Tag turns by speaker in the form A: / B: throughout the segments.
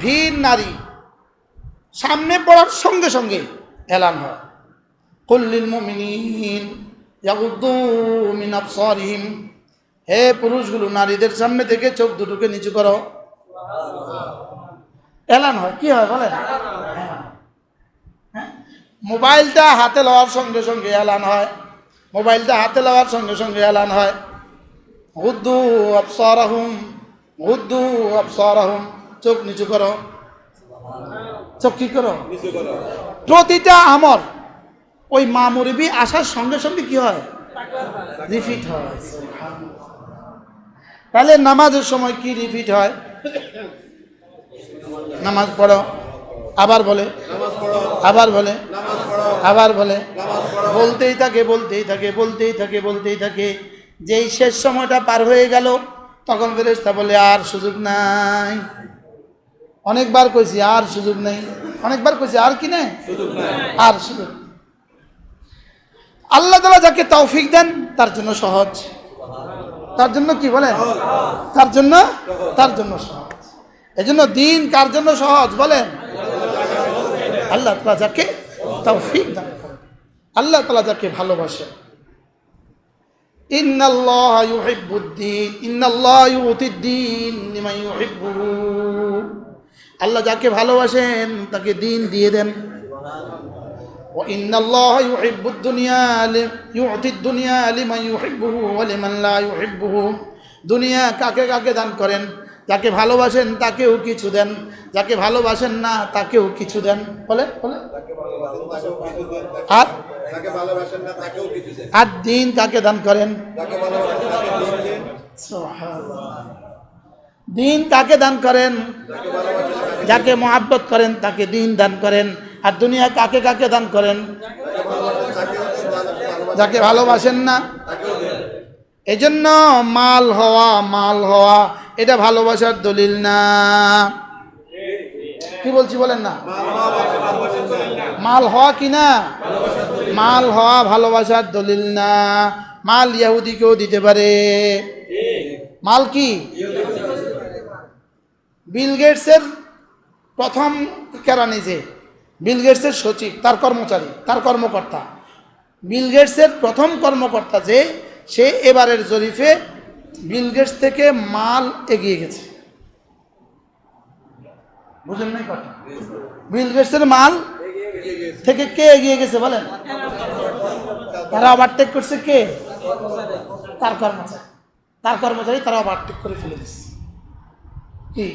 A: ভিন নারী। সামনে পড়ার সঙ্গে সঙ্গে এলান হয়। কুল্লিল মুমিনিন ইয়াগুদ্দু মিন আবসারিহিম। হে পুরুষগুলো, নারীদের সামনে থেকে চোখ দুটোকে নিচু করো। এলান হয়। কি হয় বলেন? হ্যাঁ? মোবাইলটা হাতে লওয়ার সঙ্গে সঙ্গে এলান হয়। মোবাইলটা হাতে লওয়ার সঙ্গে সঙ্গে এলান হয়। আবসারাহুম হুদ্দু আবসারাহুম। চোখ নিচু করো। চোখ কি করো? প্রতিটা আমর ওই মা মুরবি আসার সঙ্গে সঙ্গে কি হয়? রিপিট হয়। তাহলে নামাজের সময় কি রিপিট হয়? নামাজ পড়ো। আবার বলে। আবার বলে। আবার বলে। বলতেই থাকে বলতেই থাকে বলতেই থাকে বলতেই থাকে। যেই শেষ সময়টা পার হয়ে গেল তখন ফেরেস্তা বলে আর সুযোগ নাই। অনেকবার কইছি আর সুযোগ নেই। অনেকবার কইছি আর কি নেই? আর সুযোগ আল্লাহ তালা যাকে তৌফিক দেন তার জন্য সহজ। তার জন্য কি বলেন তার জন্য? তার জন্য সহজ। এই জন্য দিন কার জন্য সহজ বলেন? আল্লাহ তালা যাকে তৌফিক দান আল্লাহ তালা যাকে ভালোবাসে। ইন্নাল্লাহ ইউহিব্বুদ্দিন ইন্নাল্লাহ ইউতিদ্দিন আল্লাহ যাকে ভালোবাসেন তাকে দিন দিয়ে দেন। দুনিয়া কাকে কাকে দান করেন? যাকে ভালোবাসেন তাকেও কিছু দেন। যাকে ভালোবাসেন না তাকেও কিছু দেন। বলে আর? আর দিন কাকে দান করেন?
B: তাকে তাকে দিন
A: কাকে দান করেন, যাকে মহাব্বত করেন তাকে দিন দান করেন। আর দুনিয়া কাকে কাকে দান করেন? যাকে ভালোবাসেন না, এজন্য মাল হওয়া মাল হওয়া, এটা ভালোবাসার দলিল না। কি বলছি বলেন না? মাল হওয়া কি না? মাল হওয়া ভালোবাসার দলিল না। মাল ইয়াহুদিকেও দিতে পারে। মাল কি? বিল গেটসের প্রথম কেরানি যে বিল গেটসের সচিব, তার কর্মচারী, তার কর্মকর্তা। বিল গেটসের প্রথম কর্মকর্তা যে, সে এবারের জরিফে বিল গেটস থেকে মাল এগিয়ে গেছে। বুঝলেন নাই কথা? বিল গেটসের মাল থেকে কে এগিয়ে গেছে বলেন? তারা ওভারটেক করছে কে? তার কর্মচারী। তার কর্মচারী তারা ওভারটেক করে ফেলে দিচ্ছে কি?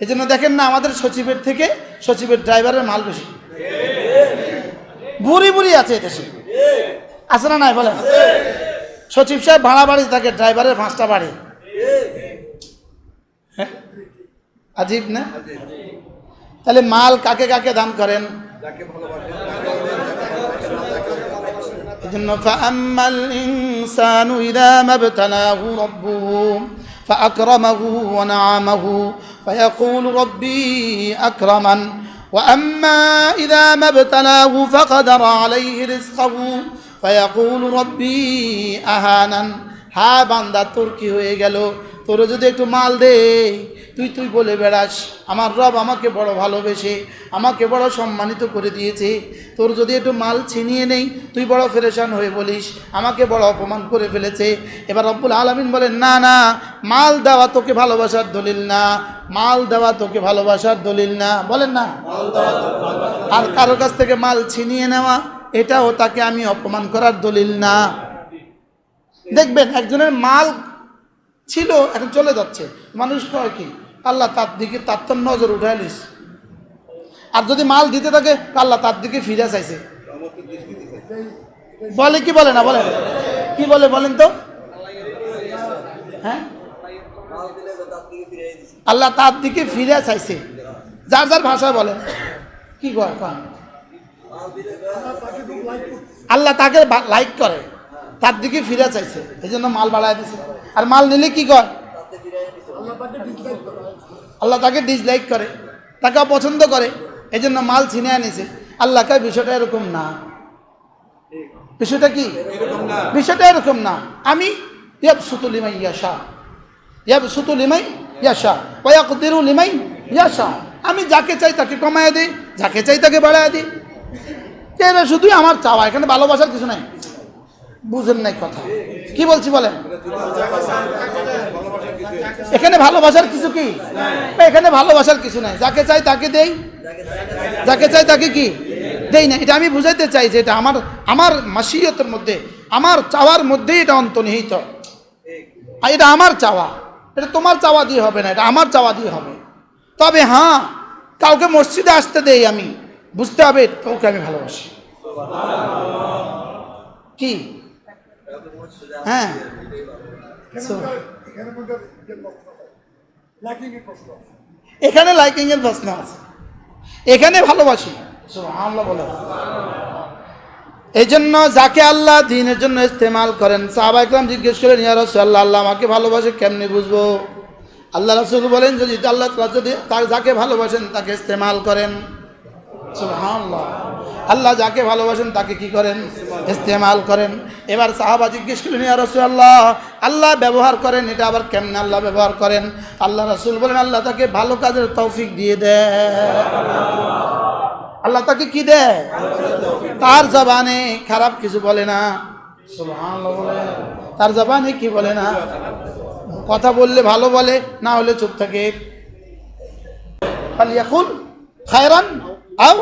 A: এই জন্য দেখেন না আমাদের সচিবের থেকে সচিবের ড্রাইভারের মাল বেশি। বুড়ি বুড়ি আছে দেশে আছে না নাই বলেন? সচিব সাহেব ভাড়া বাড়ি থাকে, ড্রাইভারের পাঁচটা বাড়ি। হ্যাঁ? আজীব না? তাহলে মাল কাকে কাকে দান করেন?
B: যাকে ভালোবাসেন তাকেও দেন যাকে ভালোবাসেন না তাকেও দেন
A: إذن فأما الإنسان إذا ما ابتلاه ربه فأكرمه ونعمه فيقول ربي أكرمن وأما إذا ما ابتلاه فقدر عليه رزقه فيقول ربي أهانن হা বান্দা তোর কি হয়ে গেল তোর যদি একটু মাল দে তুই তুই বলে বেড়াস। আমার রব আমাকে বড় ভালোবেসে, আমাকে বড় সম্মানিত করে দিয়েছে। তোর যদি একটু মাল ছিনিয়ে নেই, তুই বড় ফেরেশান হয়ে বলিস, আমাকে বড় অপমান করে ফেলেছে। এবার রব্বুল আলমিন বলেন, না না, মাল দেওয়া তোকে ভালোবাসার দলিল না। মাল দেওয়া তোকে ভালোবাসার দলিল না। বলেন না। আর কারোর কাছ থেকে মাল ছিনিয়ে নেওয়া, এটাও তাকে আমি অপমান করার দলিল না। দেখবেন, একজনের মাল ছিল, এখন চলে যাচ্ছে। মানুষ কয় কি? আল্লাহ তার দিকে তার তো নজর উঠায় নিস। আর যদি মাল দিতে থাকে, আল্লাহ তার দিকে ফিরে চাইছে। বলে কি বলে না বলেন কি বলে বলেন তো? হ্যাঁ? আল্লাহ তার দিকে ফিরে চাইছে। যার যার ভাষায় বলেন কি কয়? আল্লাহ তাকে লাইক করে। তার দিকে ফিরে চাইছে। এই জন্য মাল বাড়ায় দিছে। আর মাল নিলে কি কর আল্লাহ তাকে ডিসলাইক করে, তাকে অপছন্দ করে এই জন্য মাল ছিনে আনিছে আল্লাহ কয়, বিষয়টা এরকম না। বিষয়টা কি? বিষয়টা এরকম না। আমি ইয়াব সুতুলিমাই ইয়াশা। ইয়াব সুতুলিমাই ইয়াশা। ওয়াকদিরু লিমাই ইয়াশা। আমি যাকে চাই তাকে কমায় দিই, যাকে চাই তাকে বাড়ায় দিই। এটা শুধুই আমার চাওয়া, এখানে ভালোবাসার কিছু নাই। বুঝেন নাই কথা। কি বলছি বলেন? এখানে ভালোবাসার কিছু কি? এখানে ভালোবাসার কিছু নাই। যাকে চাই তাকে দেই। যাকে চাই তাকে কি? দেই না। এটা আমি বুঝাইতে চাই যে এটা আমার আমার মাসিয়তের মধ্যে আমার চাওয়ার মধ্যেই এটা অন্তর্নিহিত। আর এটা আমার চাওয়া। এটা তোমার চাওয়া দিয়ে হবে না এটা আমার চাওয়া দিয়ে হবে। তবে হ্যাঁ কাউকে মসজিদে আসতে দেই আমি। বুঝতে হবে কাউকে আমি ভালোবাসি। কি? হ্যাঁ। এখানে লাইকিং এর প্রশ্ন আছে। এখানে ভালোবাসি। এই জন্য যাকে আল্লাহ দিনের জন্য ইস্তেমাল করেন সাহাবা ইকরাম জিজ্ঞেস করেন ইয়া রাসূলুল্লাহ, আল্লাহ আমাকে ভালোবাসে কেমনি বুঝব? আল্লাহ রাসূল বলেন, যদি আল্লাহ যদি তার যাকে ভালোবাসেন তাকে ইস্তেমাল করেন। আল্লাহ যাকে ভালোবাসেন তাকে কি করেন? ইস্তেমাল করেন। এবার সাহাবা জিজ্ঞেস করলেন, ইয়া রাসূলুল্লাহ, আল্লাহ ব্যবহার করেন, এটা আবার কেমনে আল্লাহ ব্যবহার করেন? আল্লাহ রাসূল বলেন, আল্লাহ তাকে ভালো কাজের তৌফিক দিয়ে দেয় আল্লাহ তাকে কি দেয় তার জবানে খারাপ কিছু বলে না। তার জবানে কি বলে না? কথা বললে ভালো বলে, না হলে চুপ থাকে। ফালিয়াকুল খায়রান আও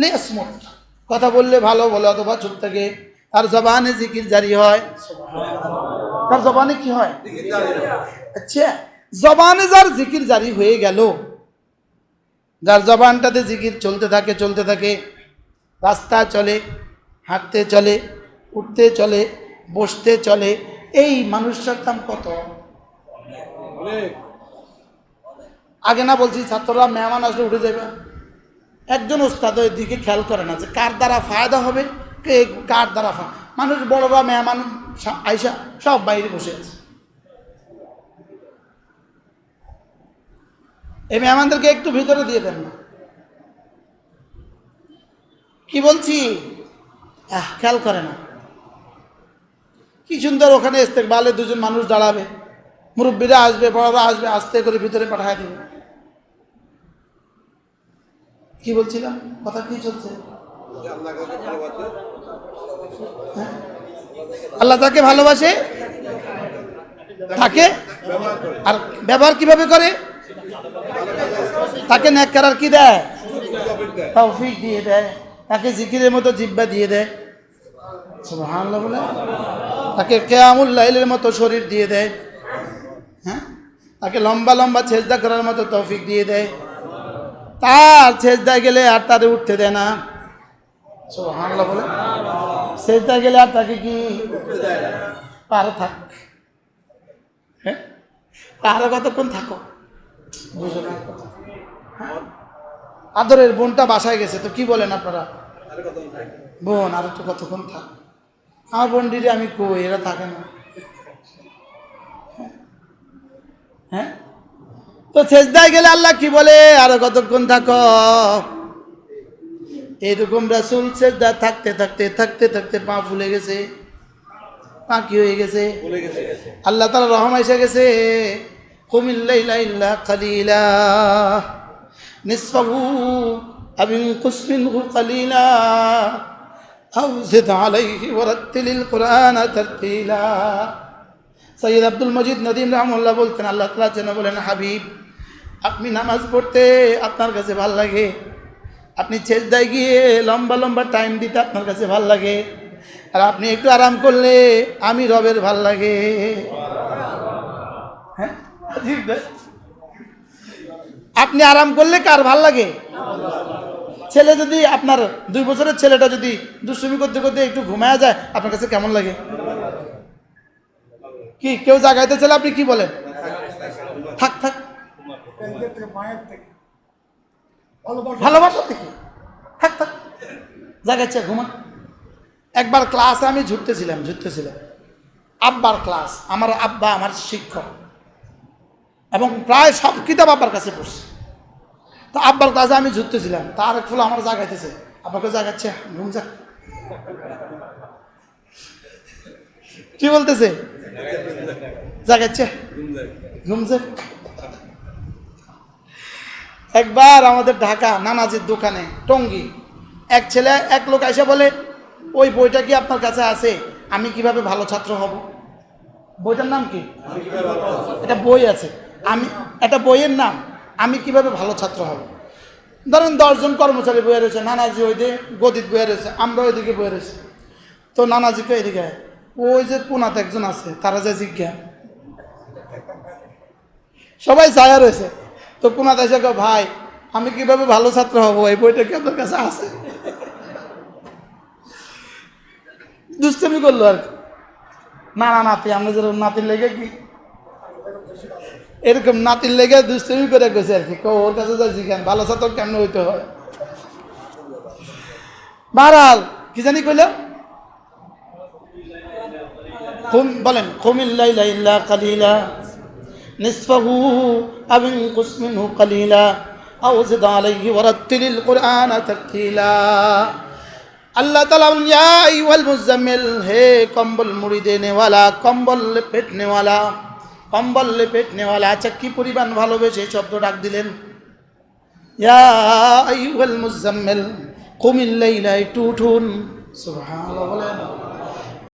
A: লিয়াসমুত। কথা বললে ভালো বলে, অথবা চুপ থাকে। তার জবানে জিকির জারি হয়। তার জবানে কি হয়? আচ্ছা জবানে যার জিকির জারি হয়ে গেল, যার জবানটাতে জিকির চলতে থাকে চলতে থাকে রাস্তা চলে, হাঁটতে চলে, উঠতে চলে, বসতে চলে, এই মানুষটার দাম কত? আগে না বলছি, ছাত্ররা মেহমান আসলে উঠে যাবে একজন ওস্তাদ ওই দিকে খেয়াল করে না যে কার দ্বারা ফায়দা হবে কে কার দ্বারা ফা মানুষ বড়রা, মেহমান, সা- আইসা সব বাইরে বসে আছে। এই মেহমানদেরকে একটু ভিতরে দিয়ে দেন না। কি বলছি? খেয়াল করে না। কি সুন্দর ওখানে ইস্তেকবালে দুজন মানুষ দাঁড়াবে। মুরব্বীরা আসবে, বড়রা আসবে, আস্তে করে ভিতরে পাঠায় দেবে। কি বলছিলাম? কথা কি চলছে?
B: আল্লাহ
A: তাকে ভালোবাসে তাকে আর ব্যবহার কীভাবে করে? তাকে ন্যাক্কার কি দেয়? তৌফিক দিয়ে দেয়, তাকে জিকিরের মতো জিব্বা দিয়ে দেয়। সুবহানাল্লাহ বলে। তাকে কেয়ামুল লাইলের মতো শরীর দিয়ে দেয়। হ্যাঁ? তাকে লম্বা লম্বা ছেজদা করার মতো তৌফিক দিয়ে দেয়। তার ছেজদায় গেলে আর তারে উঠতে দেয় না। সুবহানাল্লাহ বলে ছেজদায় গেলে আর তাকে কি পারে থাক? হ্যাঁ? তাহলে কতক্ষণ থাকো? বুঝো না। হ্যাঁ? আদরের বোনটা বাসায় গেছে, তো কি বলেন আপনারা? বোন, আর একটু কতক্ষণ থাক? আমার বোন দিদি, আমি কই? এরা থাকে না। হ্যাঁ? তো শেষদায় গেলে আল্লাহ কি বলে? আরও কতক্ষণ থাকো? এইরকম রাসুল শেষদা থাকতে থাকতে থাকতে থাকতে পা ফুলে গেছে পা কি হয়ে গেছে আল্লাহ তালা রহম এসে গেছে। কুমিল্লা নিসফাহু আবিন তারতিলা। সৈয়দ আব্দুল মজিদ নদীম রহমুল্লাহ বলতেন আল্লাহ তালা যেন বলেন হাবিব আপনি নামাজ পড়তে আপনার কাছে ভালো লাগে। আপনি ছেজদায় গিয়ে লম্বা লম্বা টাইম দিতে আপনার কাছে ভালো লাগে। আর আপনি একটু আরাম করলে আমি রবের ভালো লাগে। হ্যাঁ? আপনি আরাম করলে কার ভালো লাগে? ছেলে যদি আপনার দুই বছরের ছেলেটা যদি দুষ্টুমি করতে করতে একটু ঘুমায়া যায়, আপনার কাছে কেমন লাগে? কি, কেউ জাগাইতে চাইলে আপনি কি বলেন? থাক থাক। ভালোবাসা। থেকে, থাক। থাক ঘুমা। একবার ক্লাসে আমি ঝুটতেছিলাম ঝুটতেছিলাম আব্বার ক্লাস, আমার আব্বা আমার শিক্ষক। এবং প্রায় সব কিতাব আব্বার কাছে পড়ছে। তো আব্বার ক্লাসে আমি ঝুটতেছিলাম তার এক ফুল আমার জাগাইতেছে। আব্বাকে জাগাচ্ছে, ঘুম যা। কি বলতেছে? জাগাচ্ছে, ঘুম যা। একবার আমাদের ঢাকা নানাজির দোকানে টঙ্গি। এক ছেলে, এক লোক এসে বলে, ওই বইটা কি আপনার কাছে আছে? আমি কীভাবে ভালো ছাত্র হব? বইটার নাম কি? এটা বই আছে। আমি এটা বইয়ের নাম, আমি কীভাবে ভালো ছাত্র হব? ধরেন দশজন কর্মচারী বয়ে রয়েছে, নানাজি ওই দিয়ে গদিত বয়ে রয়েছে, আমরা ওইদিকে বয়ে রয়েছে। তো নানাজিকে এদিকে ওই যে পুনাতে একজন আছে, তারা যে জিজ্ঞা সবাই ছায়া রয়েছে। তো পুনাতে এসে ভাই, আমি কীভাবে ভালো ছাত্র হব? এই বইটা কি আপনার কাছে আছে? দুষ্টামি করল আর কি। না না নাতি আমরা যেরকম নাতির লেগে কি? এরকম নাতির লেগে দুষ্টামি করে গেছে আর কি। ওর কাছে যা জিজ্ঞান ভালো ছাত্র কেমন হইতে হয়? বারাল, কি জানি কইল? বলেন খুমিল্লাইলা ইল্লা কালিলা। নিসফাহু আও ইনকুস মিনহু কালিলা আও জিদ আলাইহি ওয়ারাত্তিলিল কুরআনা তারতিলা আল্লাহ তালা ইয়া আইয়ুহাল মুজাম্মিল হে কম্বল মুড়ি দেনেওয়ালা কম্বল পেটনেওয়ালা কম্বল পেটনেওয়ালা আচ্ছা কি পরিমাণ ভালোবেসে শব্দ ডাক দিলেন? ইয়া আইয়ুহাল মুজাম্মিল কুমিল লাইলা, একটু উঠুন। সুবহানাল্লাহ